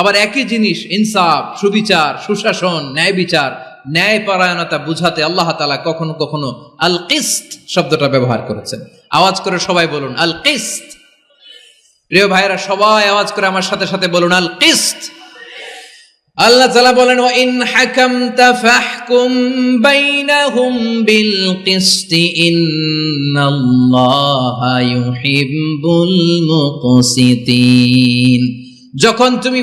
আবার একই জিনিস, ইনসাফ, সুবিচার, সুশাসন ন্যায় বিচার ন্যায় পরায়ণতা বুঝাতে আল্লাহ তালা কখনো কখনো আল কিস্ত শব্দটা ব্যবহার করেছেন। আওয়াজ করে সবাই বলুন আল কিস্ত প্রিয় ভাইরা সবাই আওয়াজ করে আমার সাথে সাথে বলুন আল কিস্ত আল্লাহ তাআলা বলেন ওয়া ইন হাকামতা ফাহকুম বাইনাহুম বিল কিসত ইন্নাল্লাহা ইউহিব্বুল মুকসিতিন। যখন তুমি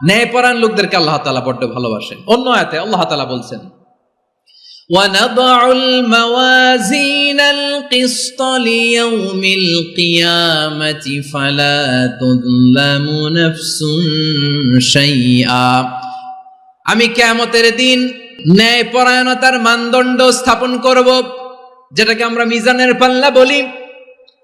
ন্যায় পরায়ণ লোকদেরকে আল্লাহ তাআলা বড্ড ভালোবাসেন অন্য আয়াতে আল্লাহ তাআলা বলছেন ونضع الموازين القسط ليوم القيامة فلا تظلم نفس شيئا আমি কেয়ামতের দিন ন্যায় পরায়ণতার মানদণ্ড স্থাপন করব যেটাকে আমরা মিজানের পাল্লা বলি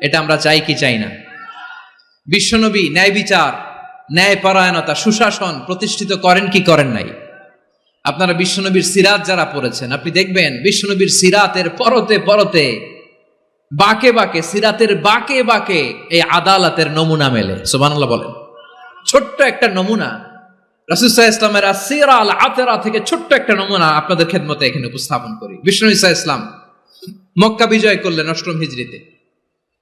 এটা আমরা চাই কি চাই না? বিশ্বনবী ন্যায় বিচার, ন্যায় পরায়ণতা, সুশাসন প্রতিষ্ঠিত করেন কি করেন নাই? আপনারা বিশ্বনবীর সিরাত যারা পড়েছেন, আপনি দেখবেন বিশ্বনবীর সিরাতের পরতে পরতে বাকে বাকে, সিরাতের বাকে বাকে এই আদালতের নমুনা মেলে। সুবহানাল্লাহ বলেন। ছোট্ট একটা নমুনা। রাসুসাহ ইসলামের আল আতেরা থেকে ছোট্ট একটা নমুনা আপনাদের খেদমতে এখানে উপস্থাপন করি। বিষ্ণু ইসা ইসলাম মক্কা বিজয় করলেন অষ্টম হিজড়িতে।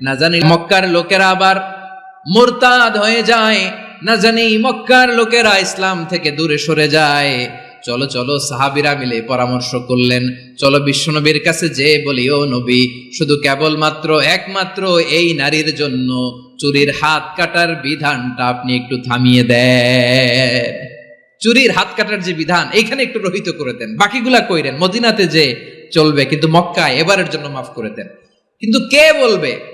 না জানি মক্কার লোকেরা আবার মোরতাদ হয়ে যায়, না জানি মক্কার লোকেরা ইসলাম থেকে দূরে সরে যায়। চলো চলো, সাহাবিরা মিলে পরামর্শ করলেন, চলো বিশ্বনবীর কাছে যে বলি, ও নবী, শুধু কেবলমাত্র, একমাত্র এই নারীর জন্য চুরির হাত কাটার বিধানটা আপনি একটু থামিয়ে দেন। চুরির হাত কাটার যে বিধান, এখানে একটু রহিত করে দেন। বাকিগুলা কইরেন, মদিনাতে যে চলবে, কিন্তু মক্কায় এবারের জন্য মাফ করে দেন। কিন্তু কে বলবে?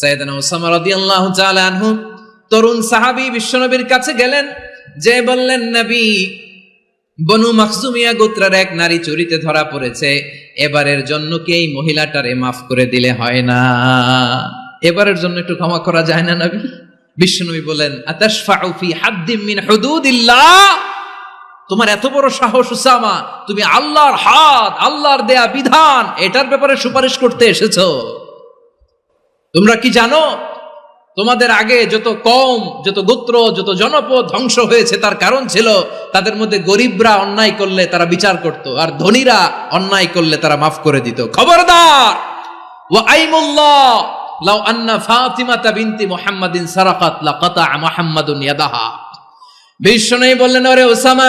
সাইদানা ওসামা রাদিয়াল্লাহু তরুণ সাহাবী বিশ্বনবীর কাছে গেলেন, যে বললেন, নবী, বনু মাকসুমিয়া গোত্রের এক নারী চুরিতে ধরা পড়েছে, এবারের জন্য কি এই মহিলাটারে মাফ করে দিলে হয় না? এবারের জন্য একটু ক্ষমা করা যায় না, নবী? বিশ্বনবী বলেন আতাশফাউ ফি হাদ্দিম তোমার এত বড় সাহস উসামা, তুমি আল্লাহর হাত, আল্লাহর দেয়া বিধান, এটার ব্যাপারে সুপারিশ করতে এসেছ। তোমরা কি জানো? তোমাদের আগে যত কম যত গোত্র, যত জনপদ ধ্বংস হয়েছে, তার কারণ ছিল তাদের মধ্যে গরিবরা অন্যায় করলে তারা বিচার করত, আর ধনীরা অন্যায় করলে তারা মাফ করে দিত। খবরদার! ও আইমুল্লাহ লাউ আন্না ফাতিমাতা বিনতি মুহাম্মাদিন সারাকাত লাকাতা মুহাম্মাদুন ইয়াদাহা। বিষ্ণু বললেন, ওরে ওসামা,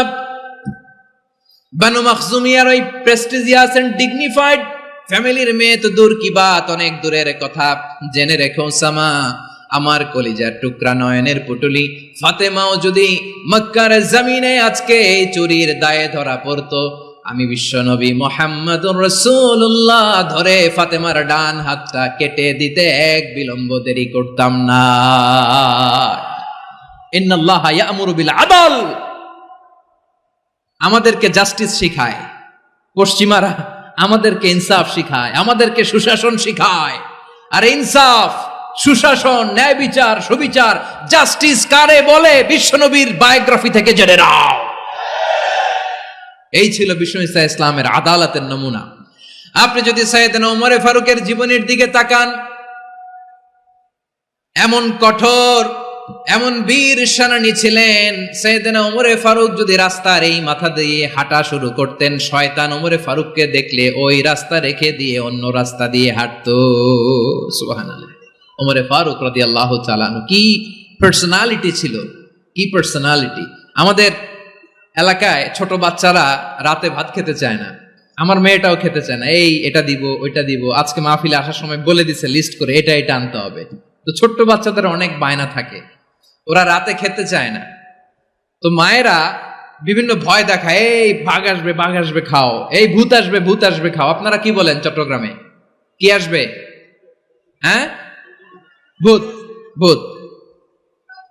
বানু মখজুমিয়ার ওই প্রেস্টিজিয়াস এন্ড ডিগনিফাইড ফ্যামিলির মেয়ে তো দূর কি বাত? অনেক দূরের কথা। জেনে রেখো, ওসামা, আমার কলিজার টুকরা নয়নের পুটুলি। ফাতেমাও যদি মক্কার জমিনে আজকে এই চুরির দায়ে ধরা পড়তো, আমি বিশ্বনবী মোহাম্মদুর রসুল্লাহ ধরে ফাতেমার ডান হাতটা কেটে দিতে এক বিলম্ব দেরি করতাম না। ইন্নাল্লাহ ইয়ামুরু বিল আদল। আমাদেরকে জাস্টিস শিখায়। পশ্চিমারা আমাদেরকে ইনসাফ শিখায়, আমাদেরকে সুশাসন শিখায়। আর ইনসাফ, সুশাসন, ন্যায় বিচার, সুবিচার, জাস্টিস কারে বলে বিশ্বনবীর বায়োগ্রাফি থেকে জেনে নাও। এই ছিল বিষ্ণু ইসা ইসলামের আদালতের নমুনা। আপনি যদি সাইয়েদনা ওমরে ফারুকের জীবনের দিকে তাকান, এমন কঠোর এমন বীর সেনানি ছিলেন সৈয়দনা ওমরে ফারুক যদি রাস্তার এই মাথা দিয়ে হাঁটা শুরু করতেন, শয়তান ওমরে ফারুককে দেখলে ওই রাস্তা রেখে দিয়ে অন্য রাস্তা দিয়ে হাঁটতো। ওমরে ফারুক রাদিয়াল্লাহু তাআলা কি পার্সোনালিটি ছিল? কি পার্সোনালিটি আমাদের এলাকায় ছোট বাচ্চারা রাতে ভাত খেতে চায় না। আমার মেয়েটাও খেতে চায় না। এই, এটা দিব, ওইটা দিব, আজকে মাহফিলে আসার সময় বলে দিছে লিস্ট করে এটা এটা আনতে হবে। তো ছোট্ট বাচ্চাদের অনেক বায়না থাকে। ওরা রাতে খেতে চায় না। তো মায়েরা বিভিন্ন ভয় দেখায়, এই বাঘ আসবে বাঘ আসবে, খাও। এই ভূত আসবে ভূত আসবে, খাও। আপনারা কি বলেন চট্টগ্রামে? কি আসবে? হ্যাঁ? ভূত ভূত।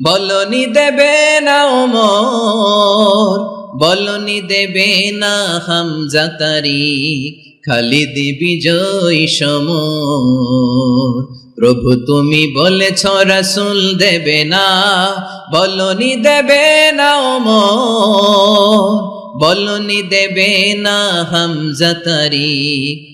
বলনি দেবে না ওমর, বলনি দেবে না হামজাতারি খালিদি বিজয় সমর। প্রভু তুমি বলেছ, রাসূল দেবে না, বলনি দেবে না ওমর, বলনি দেবে না হাম হামজাতারি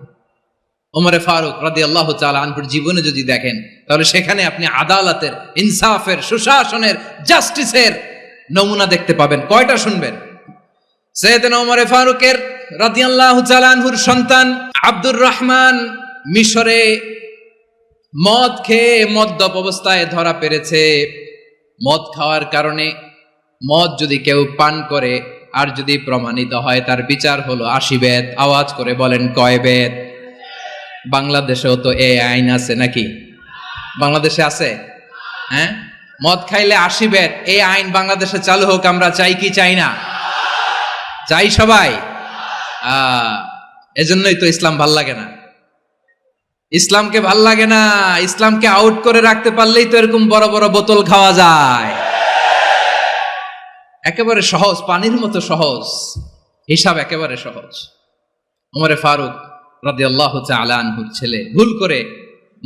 ওমরে ফারুক রাদি আল্লাহ আনহুর জীবনে যদি দেখেন, তাহলে সেখানে আপনি আদালতের, ইনসাফের, সুশাসনের, জাস্টিসের নমুনা দেখতে পাবেন। কয়টা শুনবেন? সৈয়দনা ওমরে ফারুকের রাদিয়াল্লাহু তাআলা আনহুর সন্তান আব্দুর রহমান মিশরে মদ খেয়ে মদ্যপ অবস্থায় ধরা পেরেছে। মদ খাওয়ার কারণে মদ যদি কেউ পান করে, আর যদি প্রমাণিত হয়, তার বিচার হলো আশি বেদ। আওয়াজ করে বলেন, কয় বেদ? বাংলাদেশেও তো এই আইন আছে নাকি? বাংলাদেশে আছে? হ্যাঁ? মদ খাইলে আশি এই আইন বাংলাদেশে চালু হোক, আমরা চাই কি চাই না? চাই সবাই? এজন্যই তো ইসলাম ভালো লাগে না। ইসলামকে ভালো লাগে না, ইসলামকে আউট করে রাখতে পারলেই তো এরকম বড় বড় বোতল খাওয়া যায়। একেবারে সহজ, পানির মতো সহজ। হিসাব একেবারে সহজ। উমরে ফারুক রাদি আল্লাহ আনহুর ছেলে। ভুল করে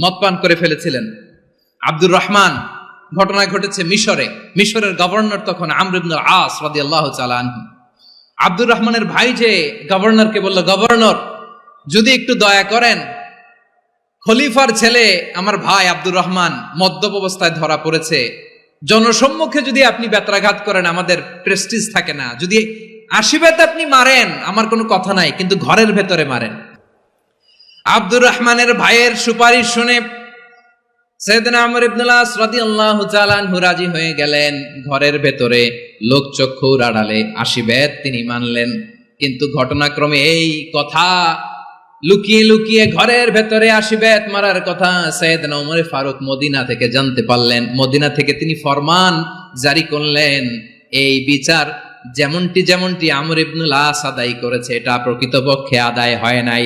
মদ পান করে ফেলেছিলেন। আব্দুর রহমান, ঘটনা ঘটেছে মিশরে। মিশরের গভর্নর তখন আমরিবনুল আস রাদি আল্লাহ আনহু। আব্দুর রহমানের ভাই যে গভর্নরকে বলল, গভর্নর, যদি একটু দয়া করেন, খলিফার ছেলে আমার ভাই আব্দুর রহমান মদ্যপ অবস্থায় ধরা পড়েছে। জনসম্মুখে যদি আপনি ব্যত্রাঘাত করেন, আমাদের প্রেস্টিজ থাকে না। যদি আশীর্বাদ আপনি মারেন, আমার কোনো কথা নাই, কিন্তু ঘরের ভেতরে মারেন। আব্দুর রহমানের ভাইয়ের সুপারিশ শুনে সৈয়দনা আমর ইবনুল্লাহ রাদিয়াল্লাহু তাআলা আনহু রাজি হয়ে গেলেন। ঘরের ভেতরে লোকচক্ষুর আড়ালে আশীর্বাদ তিনি মানলেন। কিন্তু ঘটনাক্রমে এই কথা লুকিয়ে লুকিয়ে ঘরের ভেতরে আশীর্বাদ মারার কথা সৈয়দনা ওমর ফারুক মদিনা থেকে জানতে পারলেন। মদিনা থেকে তিনি ফরমান জারি করলেন। এই বিচার যেমনটি যেমনটি আমর ইবনুল আদায় করেছে, এটা প্রকৃতপক্ষে আদায় হয় নাই।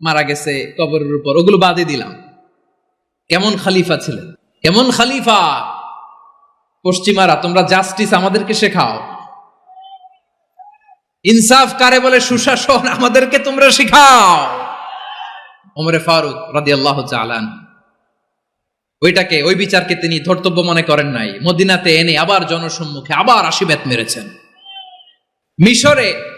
মারা গেছে, কবরের উপর। ওগুলো বাদে দিলাম। কেমন খালিফা ছিলেন? কেমন খালিফা? পশ্চিমারা, তোমরা জাস্টিস আমাদেরকে শেখাও। ইনসাফ কারে বলে? সুশাসন আমাদেরকে তোমরা শিখাও। ওমরে ফারুক রাদি আল্লাহ চালান ওইটাকে, ওই বিচারকে তিনি ধর্তব্য মনে করেন নাই। মদিনাতে এনে আবার জনসম্মুখে আবার আশীর্বাদ মেরেছেন। মিশরে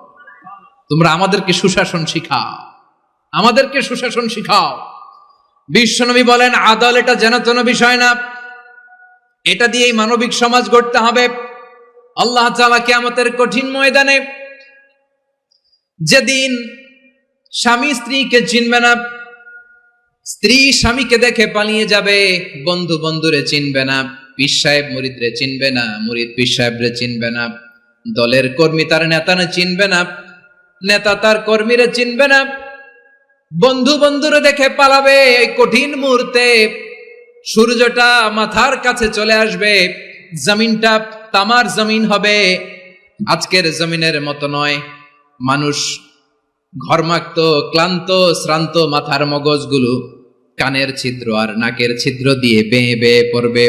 তোমরা আমাদেরকে সুশাসন শিখাও। আমাদেরকে সুশাসন শিখাও। বিশ্বনবী বলেন, আদল এটা যেন তেন বিষয় না। এটা দিয়েই মানবিক সমাজ গড়তে হবে। আল্লাহ তাআলা কিয়ামতের কঠিন ময়দানে যেদিন স্বামী স্ত্রীকে চিনবে না, স্ত্রী স্বামীকে দেখে পালিয়ে যাবে, বন্ধু বন্ধুরে চিনবে না, পীর সাহেব মুরিদরে চিনবে না, মুরিদ পীর সাহেবরে চিনবে না, দলের কর্মী তার নেতারে চিনবে না। নেতা তার কর্মীরা চিনবে না। বন্ধু বন্ধুরে দেখে পালাবে এই কঠিন মুহূর্তে। সূর্যটা মাথার কাছে চলে আসবে। জমিনটা তামার জমিন হবে। আজকের জমিনের মতো নয়। মানুষ ঘরমাক্ত, ক্লান্ত, শ্রান্ত মাথার মগজগুলো কানের ছিদ্র আর নাকের ছিদ্র দিয়ে বেয়ে বেয়ে পড়বে।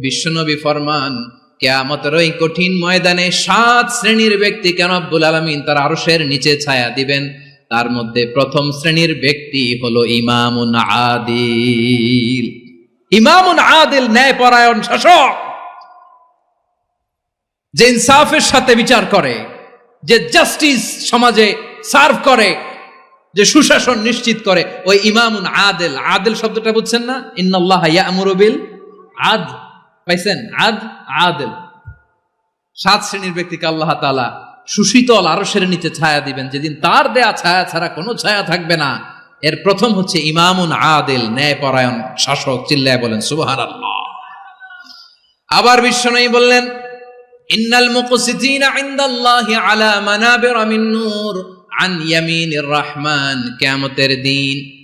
বিশ্বনবী ফরমান কেয়ামতের ওই কঠিন ময়দানে সাত শ্রেণির ব্যক্তি কেন আব্বুল আলমিন তার নিচে ছায়া দিবেন? তার মধ্যে প্রথম শ্রেণির ব্যক্তি হলো আদিল। আদিল ন্যায় পরায়ণ শাসক। যে ইনসাফের সাথে বিচার করে, যে জাস্টিস সমাজে সার্ভ করে, যে সুশাসন নিশ্চিত করে, ওই ইমামুন আদেল। আদেল শব্দটা বুঝছেন না? ইন্নাল্লাহ ইয়ামুরু বিল আদ পাইছেন? আদ, আদেল। সাত শ্রেণির ব্যক্তিকে আল্লাহ তাআলা সুশীতল আরশের নিচে ছায়া দিবেন। যেদিন তার দেয়া ছায়া ছাড়া কোনো ছায়া থাকবে না। এর প্রথম হচ্ছে ইমামুন আদেল, ন্যায়পরায়ণ শাসক, চিল্লায় বলেন, সুবহানাল্লাহ। আবার বিশ্বনবী বললেন, ইন্নাল মুকসিতিনা ইনদাল্লাহি আলা মানাবির মিন নূর আন ইয়ামিনির রহমান। কিয়ামতের দিন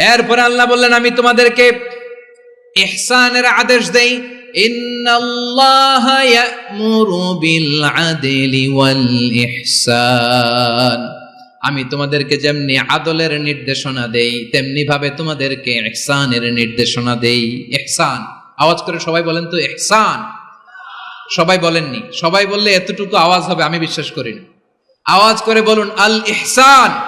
এরপরে আল্লাহ বললেন, আমি তোমাদেরকে ইহসানের আদেশ দেই। আমি তোমাদেরকে যেমনি আদলের নির্দেশনা দেই তেমনি ভাবে তোমাদেরকে ইহসানের নির্দেশনা দেই। ইহসান। আওয়াজ করে সবাই বলেন তো, ইহসান। সবাই বলেননি। সবাই বললে, এতটুকু আওয়াজ হবে, আমি বিশ্বাস করি না। আওয়াজ করে বলুন আল ইহসান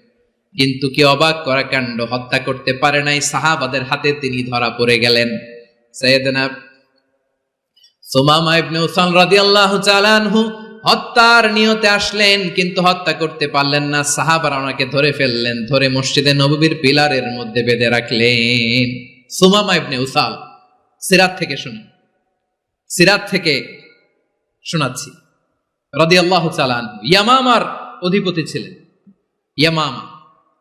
কিন্তু কি অবাক করা কাণ্ড? হত্যা করতে পারে নাই সাহাবাদের হাতে, তিনি ধরা পড়ে গেলেন। হত্যার নিয়তে আসলেন, কিন্তু হত্যা করতে পারলেন না। সাহাবারা ওনাকে ধরে ফেললেন, ধরে মসজিদে নববীর পিলারের মধ্যে বেঁধে রাখলেন। সুমামা ইবনে উসাল, সিরাত থেকে শুনুন সিরাত থেকে শোনাচ্ছি। রাদিয়াল্লাহু তাআলা আনহু, ইয়ামামার অধিপতি ছিলেন। ইয়ামামা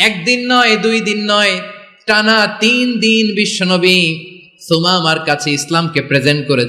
একদিন নয় দুই দিন নয় টানা তিন দিন বিশ্বনবী সোমামার কাছে ইসলামকে প্রেজেন্ট করেছে।